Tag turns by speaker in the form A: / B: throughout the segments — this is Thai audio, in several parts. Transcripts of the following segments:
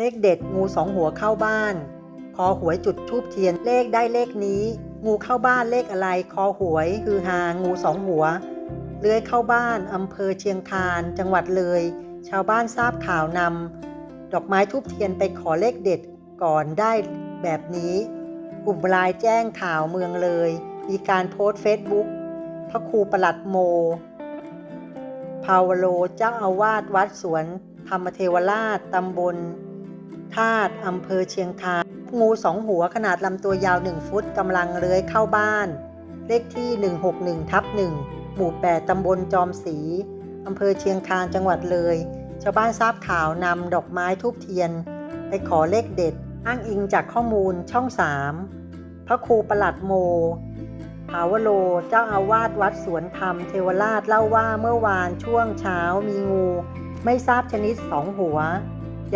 A: เลขเด็ดงูสองหัวเข้าบ้าน คอหวยจุดทูบเทียนเลขได้เลขนี้ งูเข้าบ้านเลขอะไร คอหวยคือหางูสองหัว เลื้อยเข้าบ้านอำเภอเชียงคาน จังหวัดเลย ชาวบ้านทราบข่าวนำดอกไม้ทูบเทียนไปขอเลขเด็ดก่อนได้แบบนี้กลุ่มไลายแจ้งข่าวเมืองเลย มีการโพสต์เฟซบุ๊กพระครูประหลัดโมพาวโลเจ้าอาวาสวัดสวนธรรมเทวราชตำบลาตุอำเภอเชียงคานงูสองหัวขนาดลำตัวยาว 1 ฟุตกำลังเลื้อยเข้าบ้าน เลขที่ 161ทับ1หมู่ 8ตำบลจอมศรีอำเภอเชียงคานจังหวัดเลย ชาวบ้านทราบข่าวนำดอกไม้ทูบเทียน ไปขอเลขเด็ด อ้างอิงจากข้อมูลช่อง3พระครูประหลัดโมภาวโลเจ้าอาวาสวัดสวนธรรมเทวราชเล่าว่าเมื่อวานช่วงเช้ามีงู ไม่ทราบชนิดสองหัว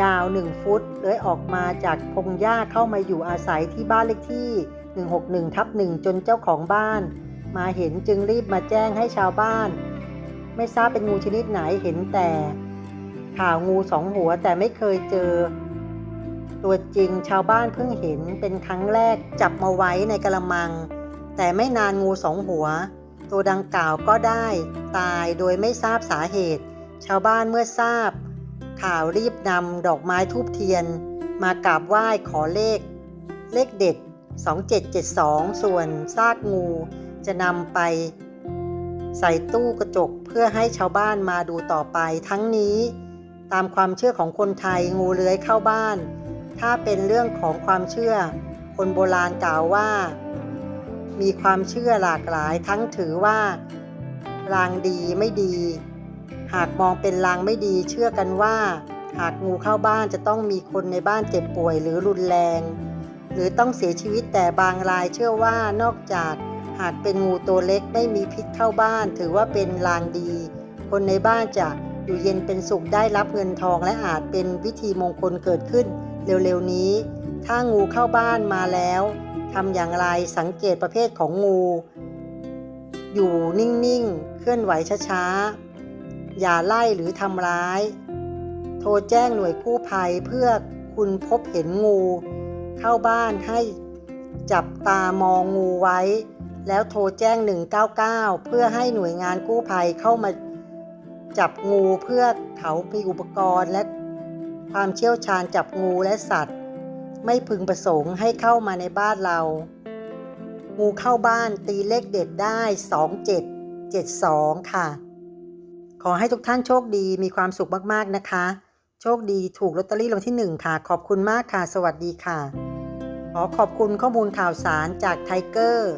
A: ยาวหนึ่งฟุตเลื้อยออกมาจากพงหญ้าเข้ามาอยู่อาศัยที่บ้านเลขที่ 161ทับ1จนเจ้าของบ้าน มาเห็นจึงรีบมาแจ้งให้ชาวบ้าน ไม่ทราบเป็นงูชนิดไหนเห็นแต่ ข่าวงูสองหัวแต่ไม่เคยเจอ ตัวจริงชาวบ้านเพิ่งเห็นเป็นครั้งแรกจับมาไว้ในกระมัง แต่ไม่นานงูสองหัว ตัวดังกล่าวก็ได้ ตายโดยไม่ทราบสาเหตุ ชาวบ้านเมื่อทราบ ข่าวรีบนำดอกไม้ทูบเทียน มากราบไหว้ขอเลข เลขเด็ด 2772 ส่วนซากงูจะนำไป ใส่ตู้กระจกเพื่อให้ชาวบ้านมาดูต่อไป ทั้งนี้ ตามความเชื่อของคนไทยงูเลื้อยเข้าบ้าน ถ้าเป็นเรื่องของความเชื่อ คนโบราณกล่าวว่า มีความเชื่อหลากหลายทั้งถือว่าลางดีไม่ดี หากมองเป็นลางไม่ดีเชื่อกันว่า หากงูเข้าบ้านจะต้องมีคนในบ้านเจ็บป่วยหรือรุนแรง หรือต้องเสียชีวิตแต่บางรายเชื่อว่านอกจากหากเป็นงูตัวเล็กไม่มีพิษเข้าบ้าน ถือว่าเป็นลางดี คนในบ้านจะอยู่เย็นเป็นสุขได้รับเงินทองและอาจเป็นวิธีมงคลเกิดขึ้น เร็วๆนี้ ถ้างูเข้าบ้านมาแล้วทำอย่างไรสังเกตประเภทของงู อยู่นิ่งๆ เคลื่อนไหวช้าๆ อย่าไล่หรือทำร้าย โทรแจ้งหน่วยกู้ภัยเพื่อคุณพบเห็นงู เข้าบ้านให้จับตามองงูไว้ แล้วโทรแจ้ง 199 เพื่อให้หน่วยงานกู้ภัยเข้ามาจับงูเพื่อเขามีอุปกรณ์และความเชี่ยวชาญจับงูและสัตว์ ไม่พึงประสงค์ให้เข้ามาในบ้านเรา งูเข้าบ้านตีเลขเด็ดได้ 2772 ค่ะ ขอให้ทุกท่านโชคดีมีความสุขมากๆนะคะ โชคดีถูกลอตเตอรี่รางวัลที่ 1 ค่ะ ขอบคุณมากค่ะ สวัสดีค่ะ ขอขอบคุณข้อมูลข่าวสารจากไทเกอร์